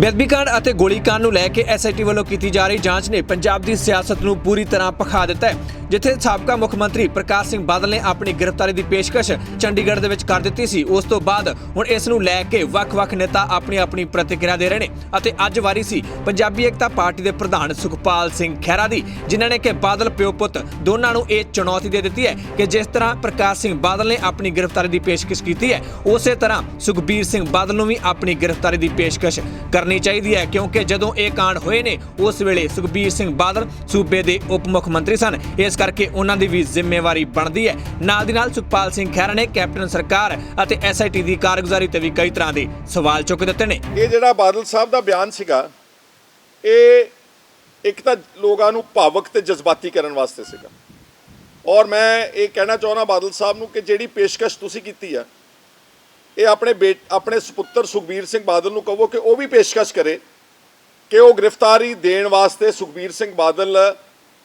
ਬੇਦਬੀਕਾਂਡ ਅਤੇ ਗੋਲੀਕਾਂਡ ਨੂੰ ਲੈ ਕੇ ਐਸਆਈਟੀ ਵੱਲੋਂ ਕੀਤੀ ਜਾ ਰਹੀ ਜਾਂਚ ਨੇ ਪੰਜਾਬ ਦੀ ਸਿਆਸਤ ਨੂੰ ਪੂਰੀ ਤਰ੍ਹਾਂ ਭਖਾ ਦਿੱਤਾ ਹੈ, ਜਿੱਥੇ ਸਾਬਕਾ ਮੁੱਖ ਮੰਤਰੀ ਪ੍ਰਕਾਸ਼ ਸਿੰਘ ਬਾਦਲ ਨੇ ਆਪਣੀ ਗ੍ਰਿਫਤਾਰੀ ਦੀ ਪੇਸ਼ਕਸ਼ ਚੰਡੀਗੜ੍ਹ ਦੇ ਵਿੱਚ ਕਰ ਦਿੱਤੀ ਸੀ। ਉਸ ਤੋਂ ਬਾਅਦ ਹੁਣ ਇਸ ਨੂੰ ਲੈ ਕੇ ਵੱਖ-ਵੱਖ ਨੇਤਾ ਆਪਣੀ ਆਪਣੀ ਪ੍ਰਤੀਕਿਰਿਆ ਦੇ ਰਹੇ ਨੇ ਅਤੇ ਅੱਜ ਵਾਰੀ ਸੀ ਪੰਜਾਬੀ ਏਕਤਾ ਪਾਰਟੀ ਦੇ ਪ੍ਰਧਾਨ ਸੁਖਪਾਲ ਸਿੰਘ ਖਹਿਰਾ ਦੀ, ਜਿਨ੍ਹਾਂ ਨੇ ਕਿ ਬਾਦਲ ਪਿਓ ਪੁੱਤ ਦੋਨਾਂ ਨੂੰ ਇਹ ਚੁਣੌਤੀ ਦੇ ਦਿੱਤੀ ਹੈ ਕਿ ਜਿਸ ਤਰ੍ਹਾਂ ਪ੍ਰਕਾਸ਼ ਸਿੰਘ ਬਾਦਲ ਨੇ ਆਪਣੀ ਗ੍ਰਿਫਤਾਰੀ ਦੀ ਪੇਸ਼ਕਸ਼ ਕੀਤੀ ਹੈ, ਉਸੇ ਤਰ੍ਹਾਂ ਸੁਖਬੀਰ ਸਿੰਘ ਬਾਦਲ ਨੂੰ ਵੀ ਆਪਣੀ ਗ੍ਰਿਫਤਾਰੀ ਦੀ ਪੇਸ਼ਕਸ਼ ਕਰ ਕਰਨੀ ਚਾਹੀਦੀ ਹੈ, ਕਿਉਂਕਿ ਜਦੋਂ ਇਹ ਕਾਂਡ ਹੋਏ ਨੇ, ਉਸ ਵੇਲੇ ਸੁਖਬੀਰ ਸਿੰਘ ਬਾਦਲ ਸੂਬੇ ਦੇ ਉਪ ਮੁੱਖ ਮੰਤਰੀ ਸਨ। ਇਸ ਕਰਕੇ ਉਹਨਾਂ ਦੀ ਵੀ ਜ਼ਿੰਮੇਵਾਰੀ ਬਣਦੀ ਹੈ। ਨਾਲ ਦੀ ਨਾਲ ਸੁਖਪਾਲ ਸਿੰਘ ਖਹਿਰਾ ਨੇ ਕੈਪਟਨ ਸਰਕਾਰ ਅਤੇ ਐਸਆਈਟੀ ਦੀ ਕਾਰਗੁਜ਼ਾਰੀ ਤੇ ਵੀ ਕਈ ਤਰ੍ਹਾਂ ਦੇ ਸਵਾਲ ਚੁੱਕ ਦਿੱਤੇ ਨੇ। ਇਹ ਜਿਹੜਾ ਬਾਦਲ ਸਾਹਿਬ ਦਾ ਬਿਆਨ ਸੀਗਾ, ਇਹ ਇੱਕ ਤਾਂ ਲੋਕਾਂ ਨੂੰ ਭਾਵਕ ਤੇ ਜਜ਼ਬਾਤੀ ਕਰਨ ਵਾਸਤੇ ਸੀਗਾ। ਔਰ ਮੈਂ ਇਹ ਕਹਿਣਾ ਚਾਹੁੰਦਾ ਬਾਦਲ ਸਾਹਿਬ ਨੂੰ ਕਿ ਜਿਹੜੀ ਪੇਸ਼ਕਸ਼ ਤੁਸੀਂ ਕੀਤੀ ਆ ਇਹ ਆਪਣੇ ਬੇਟ ਆਪਣੇ ਸੁਪੁੱਤਰ ਸੁਖਬੀਰ ਸਿੰਘ ਬਾਦਲ ਨੂੰ ਕਹੋ ਕਿ ਉਹ ਵੀ ਪੇਸ਼ਕਸ਼ ਕਰੇ ਕਿ ਉਹ ਗ੍ਰਿਫਤਾਰੀ ਦੇਣ ਵਾਸਤੇ ਸੁਖਬੀਰ ਸਿੰਘ ਬਾਦਲ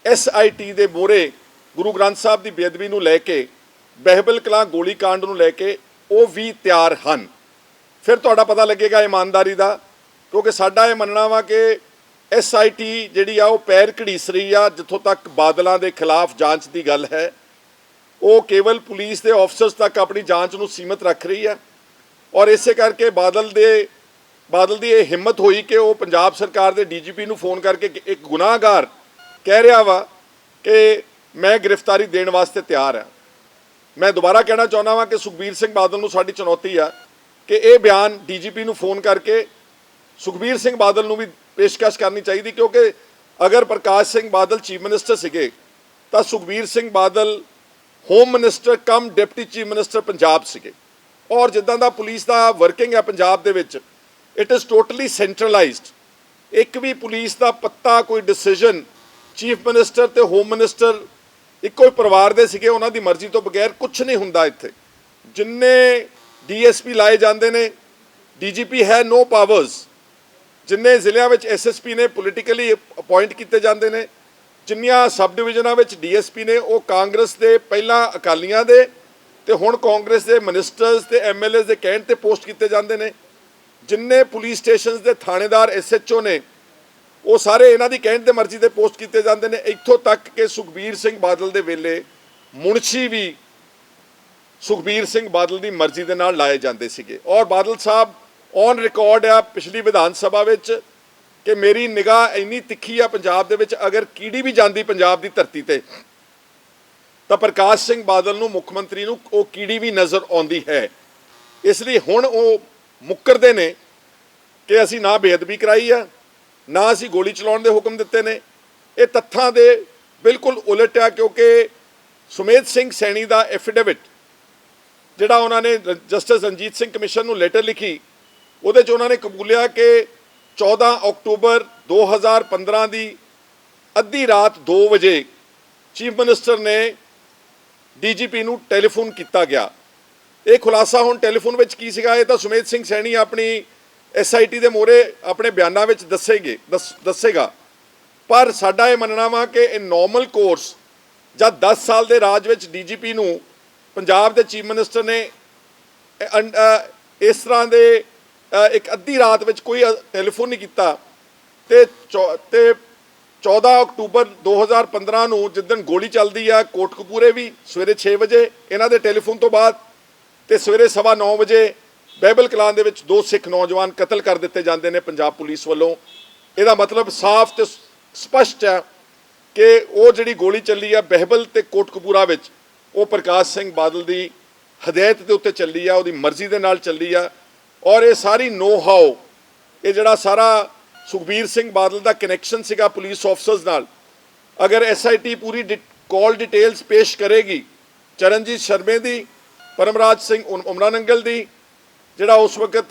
ਐਸਆਈਟੀ ਦੇ ਮੋਹਰੇ ਗੁਰੂ ਗ੍ਰੰਥ ਸਾਹਿਬ ਦੀ ਬੇਅਦਬੀ ਨੂੰ ਲੈ ਕੇ, ਬਹਿਬਲ ਕਲਾਂ ਗੋਲੀकांड ਨੂੰ ਲੈ ਕੇ ਉਹ ਵੀ ਤਿਆਰ ਹਨ। ਫਿਰ ਤੁਹਾਡਾ ਪਤਾ ਲੱਗੇਗਾ ਇਮਾਨਦਾਰੀ ਦਾ, ਕਿਉਂਕਿ ਸਾਡਾ ਇਹ ਮੰਨਣਾ ਵਾ ਕਿ ਐਸਆਈਟੀ ਜਿਹੜੀ ਆ ਉਹ ਪੈਰ ਘੜੀਸ ਰਹੀ ਆ, ਜਿੱਥੋਂ ਤੱਕ ਬਾਦਲਾਂ ਦੇ ਖਿਲਾਫ ਜਾਂਚ ਦੀ ਗੱਲ ਹੈ। ਉਹ ਕੇਵਲ ਪੁਲਿਸ ਦੇ ਆਫਸਰਸ ਤੱਕ ਆਪਣੀ ਜਾਂਚ ਨੂੰ ਸੀਮਿਤ ਰੱਖ ਰਹੀ ਹੈ। ਔਰ ਇਸੇ ਕਰਕੇ ਬਾਦਲ ਦੇ, ਬਾਦਲ ਦੀ ਇਹ ਹਿੰਮਤ ਹੋਈ ਕਿ ਉਹ ਪੰਜਾਬ ਸਰਕਾਰ ਦੇ ਡੀਜੀਪੀ ਨੂੰ ਫੋਨ ਕਰਕੇ ਇੱਕ ਗੁਨਾਹਗਾਰ ਕਹਿ ਰਿਹਾ ਵਾ ਕਿ ਮੈਂ ਗ੍ਰਿਫਤਾਰੀ ਦੇਣ ਵਾਸਤੇ ਤਿਆਰ ਹਾਂ ਮੈਂ ਦੁਬਾਰਾ ਕਹਿਣਾ ਚਾਹੁੰਦਾ ਵਾਂ ਕਿ ਸੁਖਬੀਰ ਸਿੰਘ ਬਾਦਲ ਨੂੰ ਸਾਡੀ ਚੁਣੌਤੀ ਆ ਕਿ ਇਹ ਬਿਆਨ ਡੀਜੀਪੀ ਨੂੰ ਫੋਨ ਕਰਕੇ ਸੁਖਬੀਰ ਸਿੰਘ ਬਾਦਲ ਨੂੰ ਵੀ ਪੇਸ਼ਕਸ਼ ਕਰਨੀ ਚਾਹੀਦੀ ਕਿਉਂਕਿ ਅਗਰ ਪ੍ਰਕਾਸ਼ ਸਿੰਘ ਬਾਦਲ ਚੀਫ ਮਿਨਿਸਟਰ ਸੀਗੇ ਤਾਂ Sukhbir Singh Badal home minister, cum deputy chief minister Punjab ਸੀਗੇ। ਔਰ ਜਿੱਦਾਂ ਦਾ ਪੁਲਿਸ ਦਾ ਵਰਕਿੰਗ ਹੈ ਪੰਜਾਬ ਦੇ ਵਿੱਚ ਇਟ ਇਜ਼ ਟੋਟਲੀ ਸੈਂਟਰਲਾਈਜ਼ਡ ਇੱਕ ਵੀ ਪੁਲਿਸ ਦਾ ਪੱਤਾ ਕੋਈ ਡਿਸੀਜਨ ਚੀਫ ਮਿਨਿਸਟਰ ਤੇ ਹੋਮ ਮਿਨਿਸਟਰ ਇੱਕੋ ਹੀ ਪਰਿਵਾਰ ਦੇ ਸੀਗੇ, ਉਹਨਾਂ ਦੀ ਮਰਜ਼ੀ ਤੋਂ ਬਗੈਰ ਕੁਝ ਨਹੀਂ ਹੁੰਦਾ ਇੱਥੇ। ਜਿੰਨੇ ਡੀਐਸਪੀ ਲਾਏ ਜਾਂਦੇ ਨੇ ਡੀਜੀਪੀ ਹੈ ਨੋ ਪਾਵਰਸ ਜਿੰਨੇ ਜ਼ਿਲ੍ਹਿਆਂ ਵਿੱਚ ਐਸਐਸਪੀ ਨੇ ਪੋਲੀਟੀਕਲੀ ਅਪਾਇੰਟ ਕੀਤੇ ਜਾਂਦੇ ਨੇ, ਜਿੰਨੀਆਂ ਸਬ ਡਿਵੀਜ਼ਨਾਂ ਵਿੱਚ ਡੀਐਸਪੀ ਨੇ, ਉਹ ਕਾਂਗਰਸ ਦੇ ਪਹਿਲਾਂ ਅਕਾਲੀਆਂ ਦੇ ਤੇ ਹੁਣ ਕਾਂਗਰਸ ਦੇ ਮਿਨਿਸਟਰਸ ਤੇ ਐਮਐਲਏਸ ਦੇ ਕਹਿਣ ਤੇ ਪੋਸਟ ਕੀਤੇ ਜਾਂਦੇ ਨੇ। ਜਿੰਨੇ ਪੁਲਿਸ ਸਟੇਸ਼ਨਸ ਦੇ ਥਾਣੇਦਾਰ ਐਸਐਚਓ ਨੇ, ਉਹ ਸਾਰੇ ਇਹਨਾਂ ਦੀ ਕਹਿਣ ਤੇ ਮਰਜ਼ੀ ਤੇ ਪੋਸਟ ਕੀਤੇ ਜਾਂਦੇ ਨੇ। ਇੱਥੋਂ ਤੱਕ ਕਿ ਸੁਖਬੀਰ ਸਿੰਘ ਬਾਦਲ ਦੇ ਵੇਲੇ ਮੁਨਸ਼ੀ ਵੀ ਸੁਖਬੀਰ ਸਿੰਘ ਬਾਦਲ ਦੀ ਮਰਜ਼ੀ ਦੇ ਨਾਲ ਲਾਏ ਜਾਂਦੇ ਸੀਗੇ। ਔਰ ਬਾਦਲ ਸਾਹਿਬ ਔਨ ਰਿਕਾਰਡ ਆ ਪਿਛਲੀ ਵਿਧਾਨ ਸਭਾ ਵਿੱਚ ਕਿ ਮੇਰੀ ਨਿਗਾਹ ਇੰਨੀ ਤਿੱਖੀ ਆ ਪੰਜਾਬ ਦੇ ਵਿੱਚ, ਅਗਰ ਕੀੜੀ ਵੀ ਜਾਂਦੀ ਪੰਜਾਬ ਦੀ ਧਰਤੀ ਤੇ ਤਾਂ ਪ੍ਰਕਾਸ਼ ਸਿੰਘ ਬਾਦਲ ਨੂੰ ਮੁੱਖ ਮੰਤਰੀ ਨੂੰ ਉਹ ਕੀੜੀ ਵੀ ਨਜ਼ਰ ਆਉਂਦੀ ਹੈ। ਇਸ ਲਈ ਹੁਣ ਉਹ ਮੁੱਕਰਦੇ ਨੇ ਕਿ ਅਸੀਂ ਨਾ ਬੇਅਦਬੀ ਕਰਾਈ ਆ, ਨਾ ਅਸੀਂ ਗੋਲੀ ਚਲਾਉਣ ਦੇ ਹੁਕਮ ਦਿੱਤੇ ਨੇ। ਇਹ ਤੱਥਾਂ ਦੇ ਬਿਲਕੁਲ ਉਲਟ ਆ ਕਿਉਂਕਿ ਸੁਮੇਧ ਸਿੰਘ ਸੈਣੀ ਦਾ ਐਫੀਡੇਵਿਟ ਜਿਹੜਾ ਉਹਨਾਂ ਨੇ ਜਸਟਿਸ ਰਣਜੀਤ ਸਿੰਘ ਕਮਿਸ਼ਨ ਨੂੰ ਲੈਟਰ ਲਿਖੀ, ਉਹਦੇ 'ਚ ਉਹਨਾਂ ਨੇ ਕਬੂਲਿਆ ਕਿ 14 ਅਕਤੂਬਰ 2015 ਦੀ ਅੱਧੀ ਰਾਤ 2 ਵਜੇ ਚੀਫ ਮਿਨਿਸਟਰ ਨੇ ਡੀਜੀਪੀ ਨੂੰ ਟੈਲੀਫੋਨ ਕੀਤਾ ਗਿਆ। ਇਹ ਖੁਲਾਸਾ ਹੁਣ ਟੈਲੀਫੋਨ ਵਿੱਚ ਕੀ ਸੀਗਾ? ਇਹ ਤਾਂ ਸੁਮੇਧ ਸਿੰਘ ਸੈਣੀ ਆਪਣੀ ਐਸਆਈਟੀ ਦੇ ਮੋਰੇ ਆਪਣੇ ਬਿਆਨਾਂ ਵਿੱਚ ਦੱਸੇਗੇ, ਦੱਸ- ਦੱਸੇਗਾ। ਪਰ ਸਾਡਾ ਇਹ ਮੰਨਣਾ ਵਾ ਕਿ ਇਹ ਨਾਰਮਲ ਕੋਰਸ ਜਾਂ 10 ਸਾਲ ਦੇ ਰਾਜ ਵਿੱਚ ਡੀਜੀਪੀ ਨੂੰ ਪੰਜਾਬ ਦੇ ਚੀਫ ਮਿਨਿਸਟਰ ਨੇ ਇਹ ਇਸ ਤਰ੍ਹਾਂ ਦੇ ਇੱਕ ਅੱਧੀ ਰਾਤ ਵਿੱਚ ਕੋਈ ਟੈਲੀਫੋਨ ਨਹੀਂ ਕੀਤਾ ਤੇ ਚੌ- ਤੇ 14 ਅਕਤੂਬਰ 2015 ਨੂੰ ਜਿੱਦਣ ਗੋਲੀ ਚੱਲਦੀ ਆ, ਕੋਟਕਪੂਰੇ ਵੀ ਸਵੇਰੇ 6 ਵਜੇ, ਇਹਨਾਂ ਦੇ ਟੈਲੀਫੋਨ ਤੋਂ ਬਾਅਦ ਤੇ ਸਵੇਰੇ ਸਵਾ 9 ਵਜੇ ਬਹਿਬਲ ਕਲਾਂ ਦੇ ਵਿੱਚ ਦੋ ਸਿੱਖ ਨੌਜਵਾਨ ਕਤਲ ਕਰ ਦਿੱਤੇ ਜਾਂਦੇ ਨੇ ਪੰਜਾਬ ਪੁਲਿਸ ਵੱਲੋਂ। ਇਹਦਾ ਮਤਲਬ ਸਾਫ਼ ਤੇ ਸ- ਸਪਸ਼ਟ ਹੈ ਕਿ ਉਹ ਜਿਹੜੀ ਗੋਲੀ ਚੱਲੀ ਆ ਬਹਿਬਲ ਤੇ ਕੋਟਕਪੂਰਾ ਵਿੱਚ, ਉਹ ਪ੍ਰਕਾਸ਼ ਸਿੰਘ ਬਾਦਲ ਦੀ ਹਦਾਇਤ ਦੇ ਉੱਤੇ ਚੱਲੀ ਆ, ਉਹਦੀ ਮਰਜ਼ੀ ਦੇ ਨਾਲ ਚੱਲੀ ਆ ਔਰ ਇਹ ਸਾਰੀ ਨੋ ਹਾਉ ਇਹ ਜਿਹੜਾ ਸਾਰਾ ਸੁਖਬੀਰ ਸਿੰਘ ਬਾਦਲ ਦਾ ਕਨੈਕਸ਼ਨ ਸੀਗਾ ਪੁਲਿਸ ਆਫਸਰਸ ਨਾਲ। ਅਗਰ ਐਸਆਈਟੀ ਪੂਰੀ ਕਾਲ ਡਿਟੇਲਸ ਪੇਸ਼ ਕਰੇਗੀ, ਚਰਨਜੀਤ ਸ਼ਰਮੇ ਦੀ, ਪਰਮਰਾਜ ਸਿੰਘ ਉਮ- ਉਮਰਾ ਨੰਗਲ ਦੀ, ਜਿਹੜਾ ਉਸ ਵਕਤ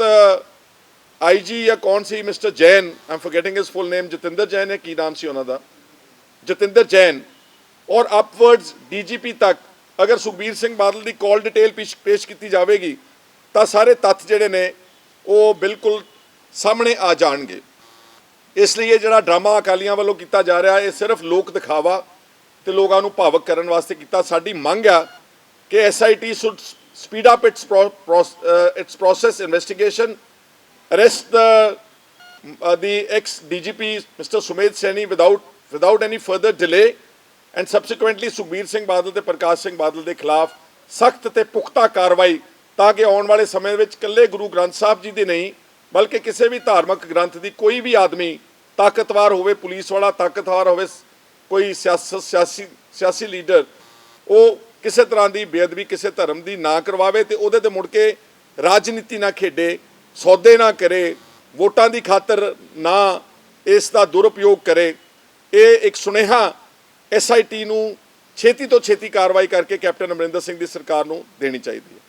ਆਈਜੀ ਜਾਂ ਕੌਣ ਸੀ mister Jain I'm forgetting his full name Jatinder Jain ਹੈ, ਕੀ ਨਾਮ ਸੀ ਉਹਨਾਂ ਦਾ? ਜਤਿੰਦਰ ਜੈਨ। ਔਰ ਅਪਵਰਡਸ ਡੀਜੀਪੀ ਤੱਕ, ਅਗਰ ਸੁਖਬੀਰ ਸਿੰਘ ਬਾਦਲ ਦੀ ਕਾਲ ਡਿਟੇਲ ਪੇਸ਼ ਪੇਸ਼ ਕੀਤੀ ਜਾਵੇਗੀ, ਤਾਂ ਸਾਰੇ ਤੱਥ ਜਿਹੜੇ ਨੇ, ਉਹ ਬਿਲਕੁਲ ਸਾਹਮਣੇ ਆ ਜਾਣਗੇ। ਇਸ ਲਈ ਇਹ ਜਿਹੜਾ ਡਰਾਮਾ ਅਕਾਲੀਆਂ ਵੱਲੋਂ ਕੀਤਾ ਜਾ ਰਿਹਾ ਇਹ ਸਿਰਫ ਲੋਕ ਦਿਖਾਵਾ ਤੇ ਲੋਕਾਂ ਨੂੰ ਭਾਵਕ ਕਰਨ ਵਾਸਤੇ ਕੀਤਾ ਸਾਡੀ ਮੰਗ ਆ ਕਿ SIT should speed up its its process investigation arrest the uh, the ex DGP Mr. Sumedh Saini without without any further delay and subsequently Sukhbir Singh Badal ਤੇ ਪ੍ਰਕਾਸ਼ ਸਿੰਘ ਬਾਦਲ ਦੇ ਖਿਲਾਫ ਸਖਤ ਤੇ ਪੁਖਤਾ ਕਾਰਵਾਈ ਤਾਂ ਕਿ ਆਉਣ ਵਾਲੇ ਸਮੇਂ ਵਿੱਚ ਇਕੱਲੇ ਗੁਰੂ ਗ੍ਰੰਥ ਸਾਹਿਬ ਜੀ ਦੀ ਨਹੀਂ ਬਲਕਿ ਕਿਸੇ ਵੀ ਧਾਰਮਿਕ ਗ੍ਰੰਥ ਦੀ ਕੋਈ ਵੀ ਆਦਮੀ ਤਾਕਤਵਰ ਹੋਵੇ, ਪੁਲਿਸ ਵਾਲਾ ਤਾਕਤਵਰ ਹੋਵੇ, ਕੋਈ ਸਿਆਸਤ ਸਿਆਸੀ ਸਿਆਸੀ ਲੀਡਰ, ਉਹ ਕਿਸੇ ਤਰ੍ਹਾਂ ਦੀ ਬੇਅਦਬੀ ਕਿਸੇ ਧਰਮ ਦੀ ਨਾ ਕਰਵਾਵੇ ਤੇ ਉਹਦੇ ਤੇ ਮੁੜ ਕੇ ਰਾਜਨੀਤੀ ਨਾ ਖੇਡੇ, ਸੌਦੇ ਨਾ ਕਰੇ, ਵੋਟਾਂ ਦੀ ਖਾਤਰ ਨਾ ਇਸ ਦਾ ਦੁਰਉਪਯੋਗ ਕਰੇ। ਇਹ ਇੱਕ ਸੁਨੇਹਾ ਐਸਆਈਟੀ ਨੂੰ ਛੇਤੀ ਤੋਂ ਛੇਤੀ ਕਾਰਵਾਈ ਕਰਕੇ ਕੈਪਟਨ ਅਮਰਿੰਦਰ ਸਿੰਘ ਦੀ ਸਰਕਾਰ ਨੂੰ ਦੇਣੀ ਚਾਹੀਦੀ ਹੈ।